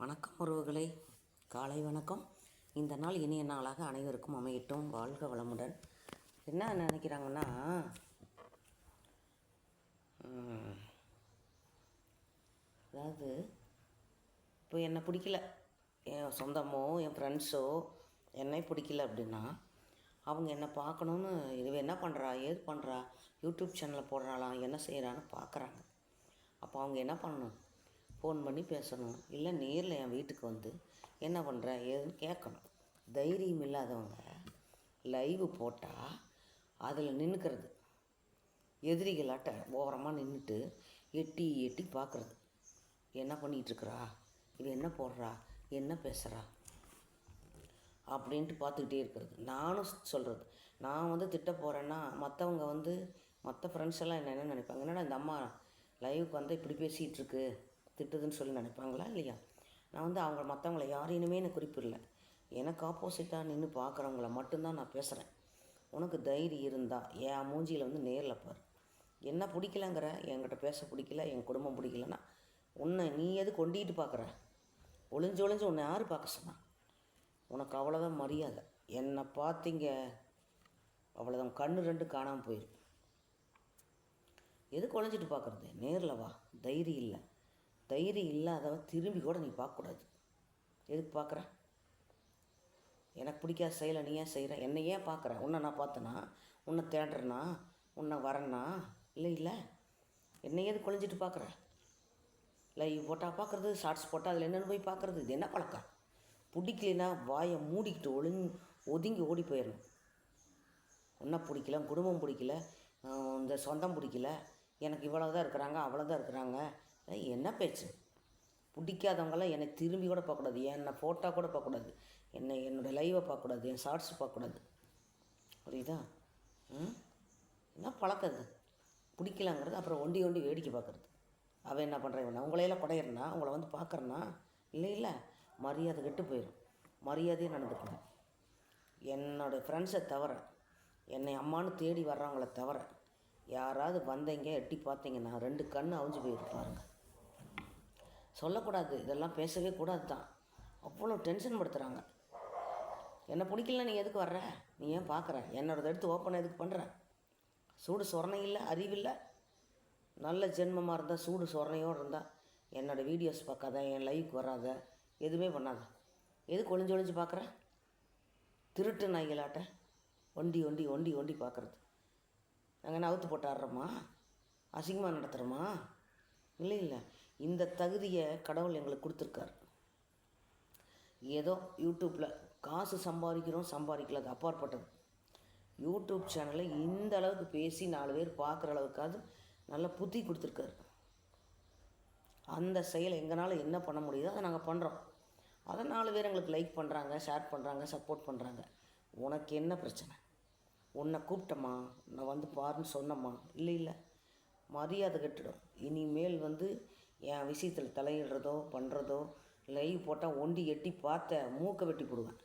வணக்கம் உறவுகளே. காலை வணக்கம். இந்த நாள் இனிய நாளாக அனைவருக்கும் அமையட்டும். வாழ்க வளமுடன். என்ன நினைக்கிறாங்கன்னா அதாவது இப்போ என்னை பிடிக்கல. என் சொந்தமோ என் ஃப்ரெண்ட்ஸோ என்னை பிடிக்கல அப்படின்னா அவங்க என்ன பார்க்கணுன்னு இது என்ன பண்ணுறா ஏது பண்ணுறா யூடியூப் சேனலில் போடுறாளாம். என்ன செய்கிறான்னு பார்க்குறாங்க. அப்போ அவங்க என்ன பண்ணணும்? ஃபோன் பண்ணி பேசணும். இல்லை நேரில் என் வீட்டுக்கு வந்து என்ன பண்ணுற ஏதுன்னு கேட்கணும் தைரியம் இல்லாதவங்க லைவ் போட்டால் அதில் நின்றுக்கிறது எதிரிகளாட்ட ஓரமாக நின்றுட்டு எட்டி எட்டி பார்க்குறது என்ன பண்ணிகிட்ருக்குறா இது என்ன போடுறா? என்ன பேசுகிறா அப்படின்ட்டு பார்த்துக்கிட்டே இருக்கிறது. நானும் சொல்கிறது நான் வந்து திட்ட போகிறேன்னா மற்றவங்க வந்து மற்ற ஃப்ரெண்ட்ஸ் எல்லாம் என்ன என்ன நினைப்பாங்க? என்னடா இந்த அம்மா லைவுக்கு வந்து இப்படி பேசிகிட்ருக்கு திட்டுதுன்னு சொல்லி நினைப்பாங்களா இல்லையா? நான் வந்து அவங்க மற்றவங்கள யாரையுமே எனக்கு குறிப்பிடல. எனக்கு ஆப்போசிட்டாக நின்று பார்க்குறவங்கள மட்டும்தான் நான் பேசுகிறேன் உனக்கு தைரியம் இருந்தால் என் மூஞ்சியில் வந்து நேரில் பாரு. என்ன பிடிக்கலங்கிற என்கிட்ட பேச பிடிக்கல என் குடும்பம் பிடிக்கலன்னா உன்னை நீ எது கொண்டிட்டு பார்க்குற ஒளிஞ்சு ஒளிஞ்சு உன்னை யார் பார்க்க சொன்னா? உனக்கு அவ்வளோதான் மரியாதை. என்னை பார்த்தீங்க அவ்வளோதான் கண்ணு ரெண்டு காணாமல் போயிடும் எது குழஞ்சிட்டு பார்க்குறது நேரில் வா. தைரியம் இல்லை. தைரியம் இல்லாதவ திரும்பி கூட நீ பார்க்கக்கூடாது. எதுக்கு பார்க்குற? எனக்கு பிடிக்காத செயலை நீ ஏன் செய்கிற? என்னை ஏன் பார்க்குற? உன்னை நான் பார்த்தனா? உன்னை தேடுறனா? உன்னை வரேன்னா இல்லை இல்லை. என்னை எது குழஞ்சிட்டு பார்க்குற? லைவ் போட்டால் பார்க்குறது ஷார்ட்ஸ் போட்டால் அதில் என்னென்னு போய் பார்க்குறது? இது என்ன பழக்கம்? பிடிக்கலைன்னா வாயை மூடிக்கிட்டு ஒழுங் ஒதுங்கி ஓடி போயிடணும். ஒன்றை பிடிக்கல குடும்பம் பிடிக்கல இந்த சொந்தம் பிடிக்கல. எனக்கு இவ்வளோ தான் இருக்கிறாங்க அவ்வளோ தான் இருக்கிறாங்க. என்ன பேச்சு? பிடிக்காதவங்களாம் என்னை திரும்பி கூட பார்க்கக்கூடாது. என்னை ஃபோட்டோ கூட பார்க்கக்கூடாது. என்னை என்னோடய லைவை பார்க்கக்கூடாது. என் ஷார்ட்ஸ் பார்க்கக்கூடாது. புரியுதா? ம்? என்ன பழக்கம் அது பிடிக்கலாங்கிறது அப்புறம் ஒண்டி ஒண்டி வேடிக்கை பார்க்குறது. அவன் என்ன பண்ணுறான் இவனை? உங்களையெல்லாம் குடையிறனா? அவங்கள வந்து பார்க்குறனா? இல்லை இல்லை. மரியாதை கெட்டு போயிடும் மரியாதையே நடந்துக்கணும். என்னோடய ஃப்ரெண்ட்ஸை தவிர என்னை அம்மான்னு தேடி வர்றவங்கள தவிர யாராவது வந்தீங்க எட்டி பார்த்தீங்கன்னா ரெண்டு கண் அவிஞ்சு போயிருக்கு பாருங்க. சொல்லக்கூடாது இதெல்லாம் பேசவே கூடாது தான் அவ்வளோ டென்ஷன் படுத்துகிறாங்க என்னை பிடிக்கல நீ எதுக்கு வர்ற? நீ ஏன் பார்க்குற என்னோடது எடுத்து ஓப்பன் எதுக்கு பண்ணுற சூடு சொரணை இல்லை அறிவில்லை நல்ல ஜென்மமாக இருந்தால் சூடு சொரணையோடு இருந்தால் என்னோடய வீடியோஸ் பார்க்காத என் லைவுக்கு வராத எதுவுமே பண்ணாத. எதுக்கு ஒளிஞ்சு ஒளிஞ்சு பார்க்குற திருட்டு நாய்களாட்ட ஒண்டி ஒண்டி ஒண்டி ஒண்டி பார்க்குறது நாங்கள் என்ன அவுத்து போட்டு ஆடுறோமா? அசிங்கமாக நடத்துகிறோமா இல்லை இல்லை. இந்த தகுதியை கடவுள் எங்களுக்கு கொடுத்துருக்காரு. ஏதோ யூடியூப்பில் காசு சம்பாதிக்கிறோம் சம்பாதிக்கல அது அப்பாற்பட்டது. யூடியூப் சேனலை இந்த அளவுக்கு பேசி நாலு பேர் பார்க்குற அளவுக்காவது நல்ல புத்தி கொடுத்துருக்காரு. அந்த செயலை எங்களால் என்ன பண்ண முடியுதோ அதை நாங்கள் பண்ணுறோம் அதை நாலு பேர் எங்களுக்கு லைக் பண்ணுறாங்க ஷேர் பண்ணுறாங்க சப்போர்ட் பண்ணுறாங்க உனக்கு என்ன பிரச்சனை? உன்னை கூப்பிட்டம்மா நான் வந்து பாருன்னு சொன்னம்மா? இல்லை இல்லை. மரியாதை கெட்டுடும். இனிமேல் வந்து என் விஷயத்தில் தலையிடுறதோ பண்ணுறதோ லைவ் போட்டால் ஒண்டி எட்டி பார்த்த மூக்கை வெட்டி போடுவேன்.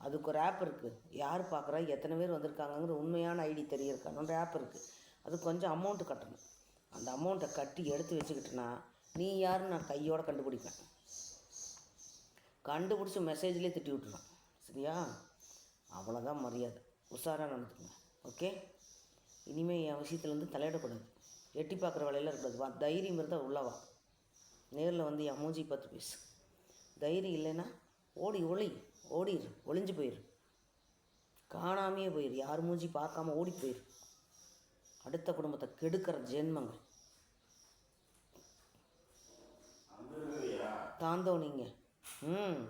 அதுக்கு ஒரு ஆப் இருக்குது யார் பார்க்குறா எத்தனை பேர் வந்திருக்காங்கங்கிற உண்மையான ஐடி தெரியறக்கான ஆப் இருக்குது அது கொஞ்சம் அமௌண்ட்டு கட்டணும். அந்த அமௌண்ட்டை கட்டி எடுத்து வச்சுக்கிட்டேன்னா நீ யாருன்னு நான் கையோடு கண்டுபிடிப்பேன். கண்டுபிடிச்சி மெசேஜ்லேயே திட்டி விட்டுருவேன் சரியா? அவ்வளோதான் மரியாதை. உஷாராக நடந்துக்குங்க. ஓகே இனிமேல் என் விஷயத்துலேருந்து தலையிடக்கூடாது. பார்க்குற வேலையில் இருக்கக்கூடாது வா தைரியம் இருந்தால் உள்ளவா நேரில் வந்து என் மூஞ்சி பார்த்து பேசு. தைரியம் இல்லைன்னா ஓடி ஒளி ஓடிரு ஒளிஞ்சு போயிரு. காணாமையே போயிரு. யார் மூஞ்சி பார்க்காம ஓடி போயிரு. அடுத்த குடும்பத்தை கெடுக்கிற ஜென்மங்கள். தாந்தோ நீங்கள் ம்.